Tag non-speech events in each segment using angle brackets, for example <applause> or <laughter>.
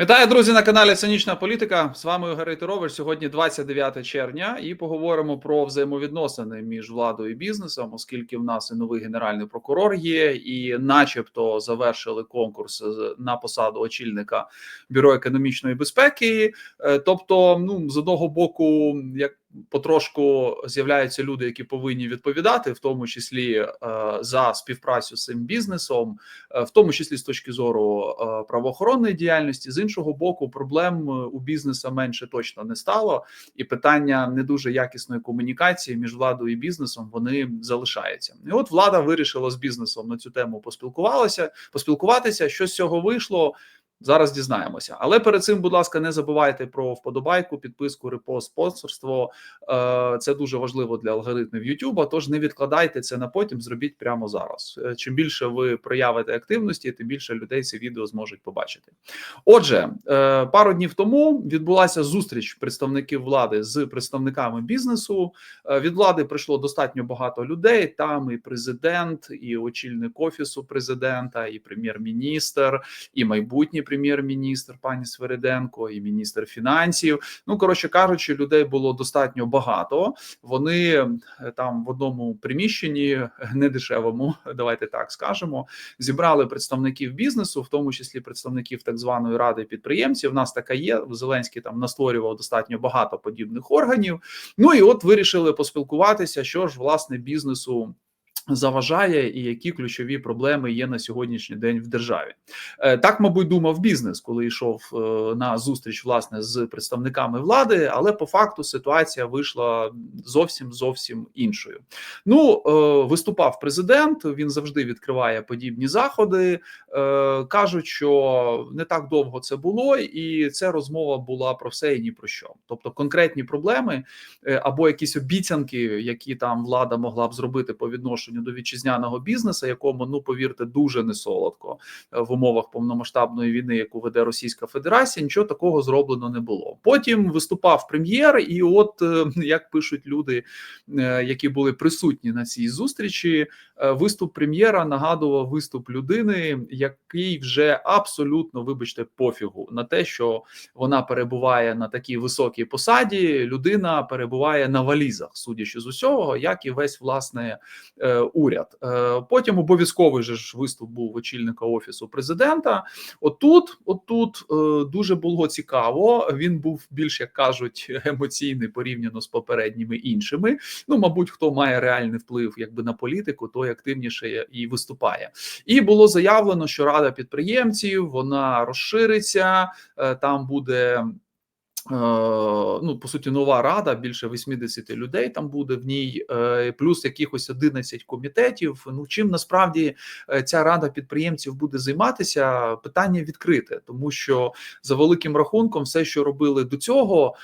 Вітаю, друзі, на каналі Цинічна Політика. З вами Гарий Рейтерович. Сьогодні 29 червня, і поговоримо про взаємовідносини між владою і бізнесом, оскільки в нас і новий генеральний прокурор є, і, начебто, завершили конкурс на посаду очільника бюро економічної безпеки. Е, тобто, ну з одного боку, як потрошку з'являються люди, які повинні відповідати, в тому числі е, за співпрацю з цим бізнесом, е, в тому числі з точки зору е, правоохоронної діяльності, з іншого боку, проблем у бізнеса менше точно не стало, і питання не дуже якісної комунікації між владою і бізнесом вони залишаються. І от влада вирішила з бізнесом на цю тему поспілкувалася, поспілкуватися. Що з цього вийшло? Зараз дізнаємося, але перед цим, будь ласка, не забувайте про вподобайку, підписку, репост, спонсорство. Е, це дуже важливо для алгоритмів YouTube, Тож не відкладайте це на потім. Зробіть прямо зараз. Е, чим більше ви проявите активності, тим більше людей це відео зможуть побачити. Отже, е, пару днів тому відбулася зустріч представників влади з представниками бізнесу. Від влади прийшло достатньо багато людей. Там і президент, і очільник офісу президента, і прем'єр-міністр, і майбутній прем'єр-міністр пані Свериденко і міністр фінансів. Ну коротше кажучи, людей було достатньо багато. Вони е, там в одному приміщенні недешевому, <laughs> давайте так скажемо, зібрали представників бізнесу, в тому числі представників так званої ради підприємців. У нас така є. Зеленський там настворював достатньо багато подібних органів. Ну і от вирішили поспілкуватися, що ж власне бізнесу заважає, і які ключові проблеми є на сьогоднішній день в державі. Е, так, мабуть, думав бізнес, коли йшов е, на зустріч власне з представниками влади, але по факту ситуація вийшла зовсім зовсім іншою. Ну е, виступав президент. Він завжди відкриває подібні заходи. Кажуть, що не так довго це було, і ця розмова була про все і ні про що. Тобто конкретні проблеми або якісь обіцянки, які там влада могла б зробити по відношенню до вітчизняного бізнесу, якому ну повірте, дуже не солодко е, в умовах повномасштабної війни, яку веде Російська Федерація. Нічого такого зроблено не було. Потім виступав прем'єр, і от е, як пишуть люди, е, які були присутні на цій зустрічі, виступ прем'єра нагадував виступ людини, який вже абсолютно, вибачте, пофігу на те, що вона перебуває на такій високій посаді. Людина перебуває на валізах, судячи з усього, як і весь власне уряд. Е, потім обов'язковий же ж виступ був очільника офісу президента. Отут, отут е, дуже було цікаво. Він був більш як кажуть <laughs> емоційний порівняно з попередніми іншими. Ну, мабуть, хто має реальний вплив якби на політику, той активніше і виступає. І було заявлено, що рада підприємців вона розшириться, е, там буде. Е, ну, по суті, нова рада, більше 80 людей там буде в ній, е, плюс якихось 11 комітетів. Ну чим насправді е, ця рада підприємців буде займатися? Питання відкрите, тому що за великим рахунком, все, що робили до цього,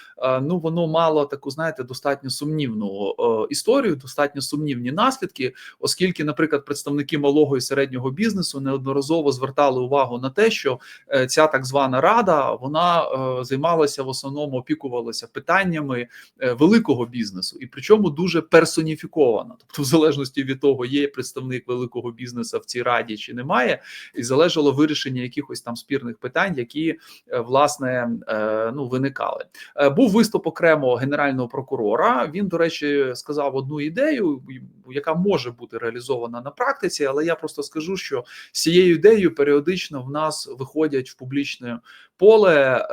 ну воно мало таку, знаєте, достатньо сумнівну історію, достатньо сумнівні наслідки, оскільки, наприклад, представники малого і середнього бізнесу неодноразово звертали увагу на те, що ця так звана рада вона займалася в основному основному опікувалася питаннями е, великого бізнесу, і причому дуже персоніфіковано. Тобто, в залежності від того, є представник великого бізнесу в цій раді чи немає, і залежало вирішення якихось там спірних питань, які е, власне е, ну виникали. Був виступ окремо генерального прокурора. Він, до речі, сказав одну ідею, яка може бути реалізована на практиці, але я просто скажу, що з цією ідеєю періодично в нас виходять в публічне поле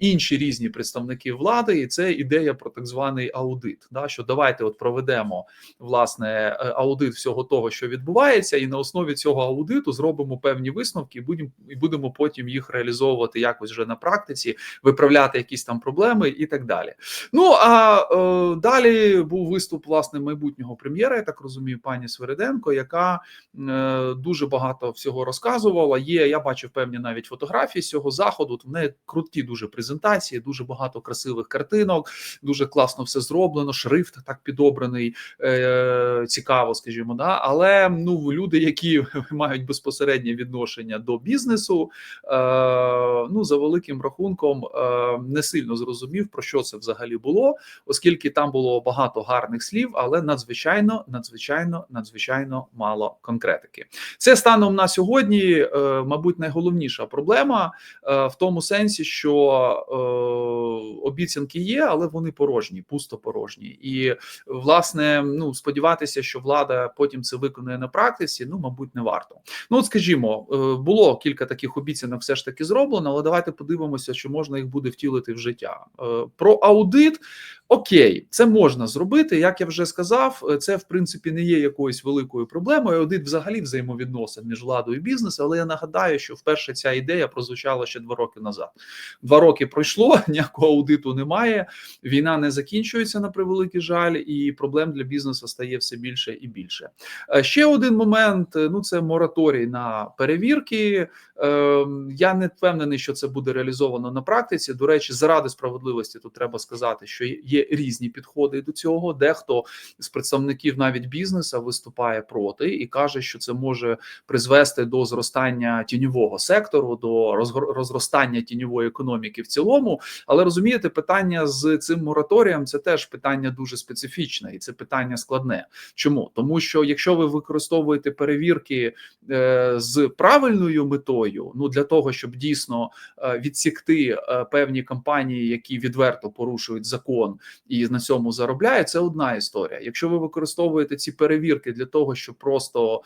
інші різні представники влади, і це ідея про так званий аудит. Да, що давайте от проведемо власне е, аудит всього того, що відбувається, і на основі цього аудиту зробимо певні висновки, і будемо і будемо потім їх реалізовувати якось вже на практиці, виправляти якісь там проблеми і так далі. Ну а е, далі був виступ власне майбутнього прем'єра. Я так розумію, пані Свериденко, яка е, дуже багато всього розказувала. Є я бачив певні навіть фотографії з цього заходу. В неї круті дуже презентації, дуже багато красивих картинок, дуже класно все зроблено. Шрифт так підобраний, е, цікаво, скажімо, да. Але ну люди, які <laughs> мають безпосереднє відношення до бізнесу, е, ну за великим рахунком е, не сильно зрозумів про що це взагалі було, оскільки там було багато гарних слів, але надзвичайно надзвичайно надзвичайно мало конкретики. Це станом на сьогодні, е, мабуть, найголовніша проблема е, в тому сенсі, що е, обіцянки є, але вони порожні, пусто порожні. І власне, ну сподіватися, що влада потім це виконує на практиці. Ну, мабуть, не варто. Ну, от скажімо, е, було кілька таких обіцянок, все ж таки зроблено, але давайте подивимося, чи можна їх буде втілити в життя. Е, Про аудит. Окей, це можна зробити. Як я вже сказав, е, це в принципі не є якоюсь великою проблемою. Аудит взагалі взаємовідносин між владою і бізнесом. Але я нагадаю, що вперше ця ідея прозвучала ще два роки назад. Два роки пройшло, <laughs> ніякого аудиту немає. Війна не закінчується на превеликий жаль, і проблем для бізнесу стає все більше і більше. Е, Ще один момент: е, ну це мораторій на перевірки. Е, Я не впевнений, що це буде реалізовано на практиці. До речі, заради справедливості тут треба сказати, що є різні підходи до цього. Дехто з представників навіть бізнесу виступає проти і каже, що це може призвести до зростання тіньового сектору, до розростання тіньової економіки в цілому. Але розумієте, питання з цим мораторієм це теж питання дуже специфічне, і це питання складне. Чому тому, що якщо ви використовуєте перевірки е, з правильною метою, ну для того, щоб дійсно е, відсікти е, певні компанії, які відверто порушують закон і на цьому заробляють, це одна історія. Якщо ви використовуєте ці перевірки для того, щоб просто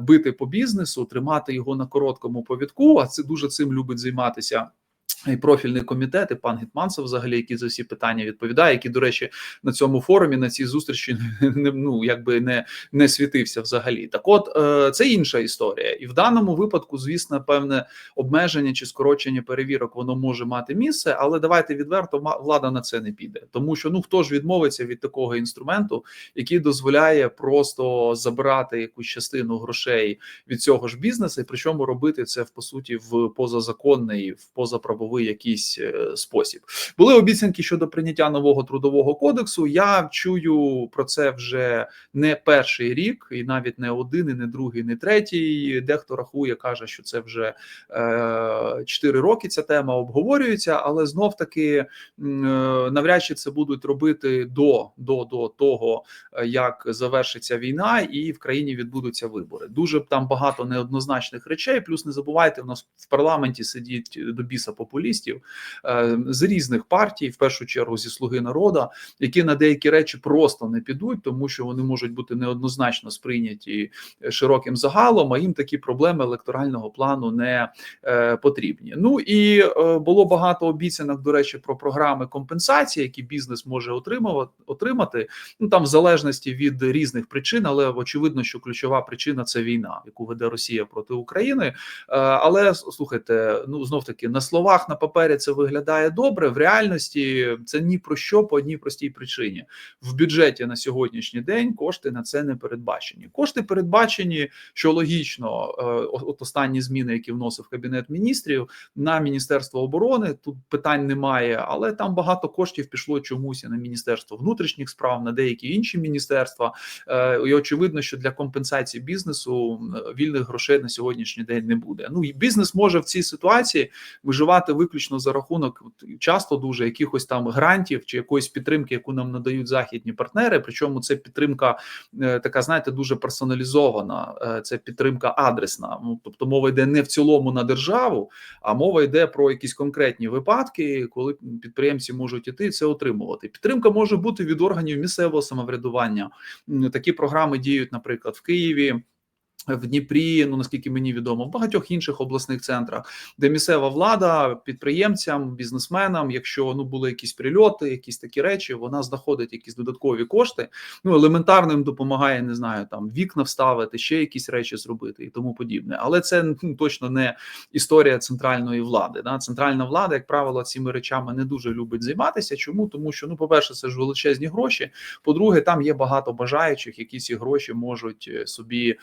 бити по бізнесу, тримати його на короткому повідку, а це дуже цим любить займатися. І профільний комітет, і пан Гетманцев, взагалі, який за всі питання відповідає, який, до речі, на цьому форумі на цій зустрічі <laughs> не ну якби не не світився взагалі. Так, от е, це інша історія, і в даному випадку, звісно, певне обмеження чи скорочення перевірок воно може мати місце, але давайте відверто влада на це не піде, тому що ну хто ж відмовиться від такого інструменту, який дозволяє просто забирати якусь частину грошей від цього ж бізнесу, і причому робити це в по суті в позазаконний, в позаправовий якийсь е, спосіб. Були обіцянки щодо прийняття нового трудового кодексу. Я чую про це вже не перший рік, і навіть не один, і не другий, не третій. Дехто рахує, каже, що це вже е, 4 роки. Ця тема обговорюється, але знов таки е, навряд чи це будуть робити до, до, до того, як завершиться війна, і в країні відбудуться вибори. Дуже там багато неоднозначних речей. Плюс не забувайте, в нас в парламенті сидіть до біса популістів е, з різних партій, в першу чергу зі слуги народу, які на деякі речі просто не підуть, тому що вони можуть бути неоднозначно сприйняті широким загалом. А їм такі проблеми електорального плану не е, потрібні. Ну і е, було багато обіцянок, до речі, про програми компенсації, які бізнес може отримувати отримати. Ну там в залежності від різних причин, але очевидно, що ключова причина це війна, яку веде Росія проти України. Але слухайте, ну знов таки на словах на папері це виглядає добре. В реальності це ні про що по одній простій причині. В бюджеті на сьогоднішній день кошти на це не передбачені. Кошти передбачені, що логічно, е, от останні зміни, які вносив кабінет міністрів на міністерство оборони. Тут питань немає, але там багато коштів пішло чомусь і на міністерство внутрішніх справ, на деякі інші міністерства. Е, І очевидно, що для компенсації бізнесу вільних грошей на сьогоднішній день не буде. Ну і бізнес може в цій ситуації виживати виключно за рахунок часто дуже якихось там грантів чи якоїсь підтримки, яку нам надають західні партнери. Причому це підтримка е, така, знаєте, дуже персоналізована. Е, Це підтримка адресна. Ну тобто мова йде не в цілому на державу, а мова йде про якісь конкретні випадки, коли підприємці можуть іти і це отримувати. Підтримка може бути від органів місцевого самоврядування. Такі програми діють, наприклад, в Києві. В Дніпрі, ну наскільки мені відомо, в багатьох інших обласних центрах, де місцева влада підприємцям, бізнесменам, якщо ну були якісь прильоти, якісь такі речі, вона знаходить якісь додаткові кошти. Ну елементарно їм допомагає, не знаю, там вікна вставити, ще якісь речі зробити і тому подібне. Але це ну, точно не історія центральної влади. Да? Центральна влада, як правило, цими речами не дуже любить займатися. Чому тому, що ну, по перше, це ж величезні гроші. По-друге, там є багато бажаючих, які ці гроші можуть е, собі.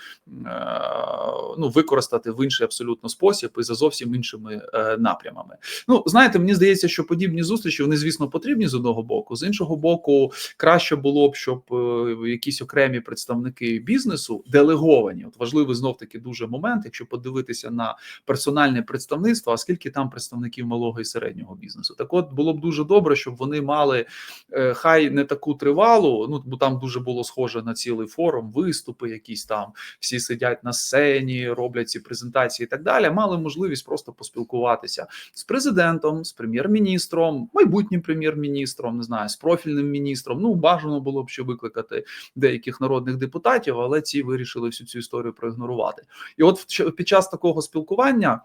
Ну використати в інший абсолютно спосіб і за зовсім іншими е, напрямами. Ну знаєте, мені здається, що подібні зустрічі вони, звісно, потрібні з одного боку. З іншого боку, краще було б, щоб е, якісь окремі представники бізнесу делеговані. От важливий знов таки дуже момент, якщо подивитися на персональне представництво, а скільки там представників малого і середнього бізнесу, так от було б дуже добре, щоб вони мали е, хай не таку тривалу. Ну бо там дуже було схоже на цілий форум, виступи, якісь там всі сидять на сцені, роблять ці презентації і так далі. Мали можливість просто поспілкуватися з президентом, з прем'єр-міністром, майбутнім прем'єр-міністром, не знаю, з профільним міністром. Ну бажано було б ще викликати деяких народних депутатів, але ці вирішили всю цю історію проігнорувати. І от під час такого спілкування.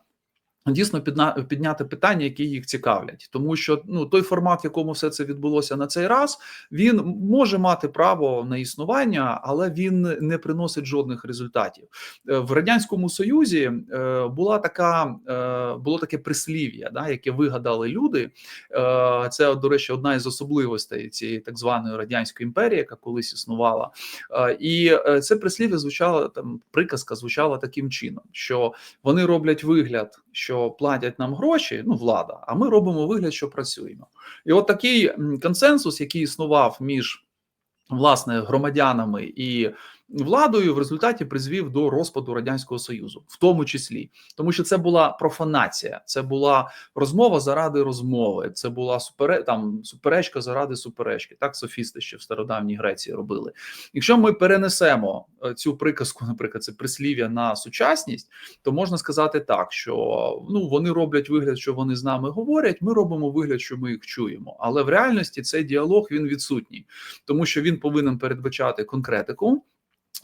Дійсно, підняти питання, які їх цікавлять, тому що ну той формат, в якому все це відбулося на цей раз, він може мати право на існування, але він не приносить жодних результатів. Е, В радянському союзі е, була така е, було таке прислів'я, да, яке вигадали люди. Це, до речі, одна із особливостей цієї так званої радянської імперії, яка колись існувала. І це прислів'я звучало там, приказка звучала таким чином, що вони роблять вигляд, що платять нам гроші, ну влада, а ми робимо вигляд, що працюємо. І от такий консенсус, який існував між власне громадянами і владою, в результаті призвів до розпаду радянського союзу, в тому числі, тому що це була профанація, це була розмова заради розмови, це була супере там суперечка заради суперечки. Так софісти ще в стародавній Греції робили. Якщо ми перенесемо е, цю приказку, <laughs> наприклад, це прислів'я на сучасність, то можна сказати так, що ну вони роблять вигляд, що вони з нами говорять. Ми робимо вигляд, що ми їх чуємо. Але в реальності цей діалог він відсутній, тому що він повинен передбачати конкретику.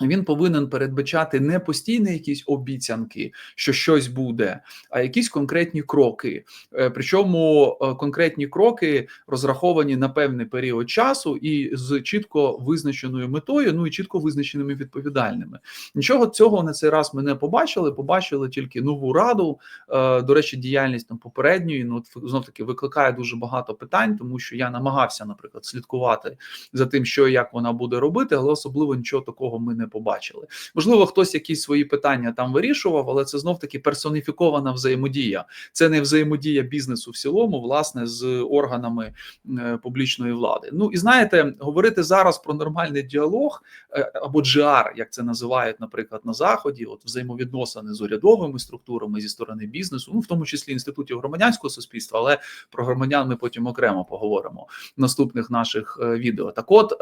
Він повинен передбачати не постійні якісь обіцянки, що щось буде, а якісь конкретні кроки. Е, Причому е, конкретні кроки розраховані на певний період часу і з чітко визначеною метою, ну і чітко визначеними відповідальними. Нічого цього на цей раз ми не побачили. Побачили тільки нову раду. Е, До речі, діяльність там попередньої ну знов таки викликає дуже багато питань, тому що я намагався, наприклад, слідкувати за тим, що і як вона буде робити, але особливо нічого такого ми не побачили. Можливо, хтось якісь свої питання там вирішував, але це знов таки персоніфікована взаємодія. Це не взаємодія бізнесу в цілому, власне, з органами е, публічної влади. Ну і знаєте, говорити зараз про нормальний діалог е, або GR, як це називають, наприклад, на заході, от взаємовідносини з урядовими структурами зі сторони бізнесу, ну в тому числі інститутів громадянського суспільства, але про громадян ми потім окремо поговоримо в наступних наших е, відео. Так, от.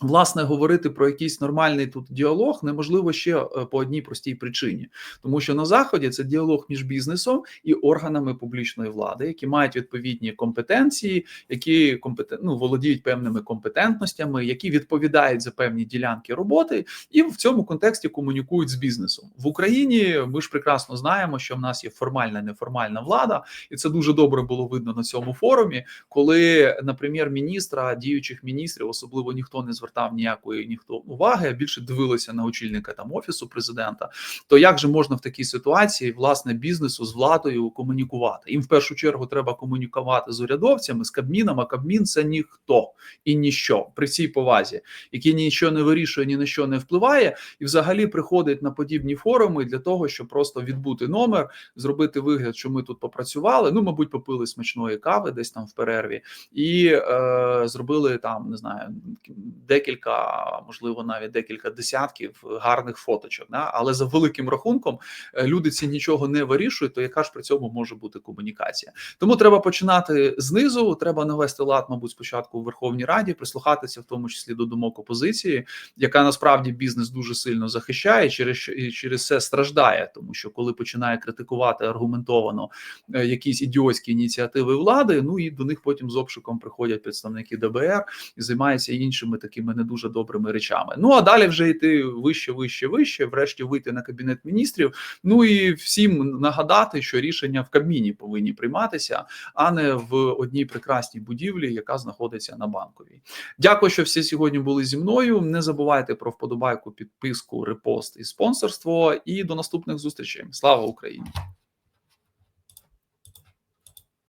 Власне, говорити про якийсь нормальний тут діалог неможливо ще е, по одній простій причині, тому що на заході це діалог між бізнесом і органами публічної влади, які мають відповідні компетенції, які компетен... ну, володіють певними компетентностями, які відповідають за певні ділянки роботи, і в цьому контексті комунікують з бізнесом в Україні. Ми ж прекрасно знаємо, що в нас є формальна неформальна влада, і це дуже добре було видно на цьому форумі, коли на прем'єр-міністра діючих міністрів особливо ніхто не звертав ніякої ніхто уваги, а більше дивилися на очільника там офісу президента. То як же можна в такій ситуації власне бізнесу з владою комунікувати? Їм в першу чергу треба комунікувати з урядовцями, з Кабміном, а Кабмін це ніхто і ніщо при всій повазі, який нічого не вирішує, ні на що не впливає, і взагалі приходить на подібні форуми для того, щоб просто відбути номер, зробити вигляд, що ми тут попрацювали. Ну, мабуть, попили смачної кави десь там в перерві, і е, зробили там не знаю декілька, можливо, навіть декілька десятків гарних фоточок. Да? Але за великим рахунком е, люди ці нічого не вирішують. То яка ж при цьому може бути комунікація? Тому треба починати знизу. Треба навести лад, мабуть, спочатку у Верховній Раді, прислухатися в тому числі до думок опозиції, яка насправді бізнес дуже сильно захищає, через і через це страждає, тому що коли починає критикувати аргументовано е, якісь ідіотські ініціативи влади, ну і до них потім з обшуком приходять представники ДБР і займаються іншими такими не дуже добрими речами. Ну а далі вже йти вище, вище, вище, врешті вийти на кабінет міністрів. Ну і всім нагадати, що рішення в Кабміні повинні прийматися, а не в одній прекрасній будівлі, яка знаходиться на банковій. Дякую, що всі сьогодні були зі мною. Не забувайте про вподобайку, підписку, репост і спонсорство. І до наступних зустрічей. Слава Україні!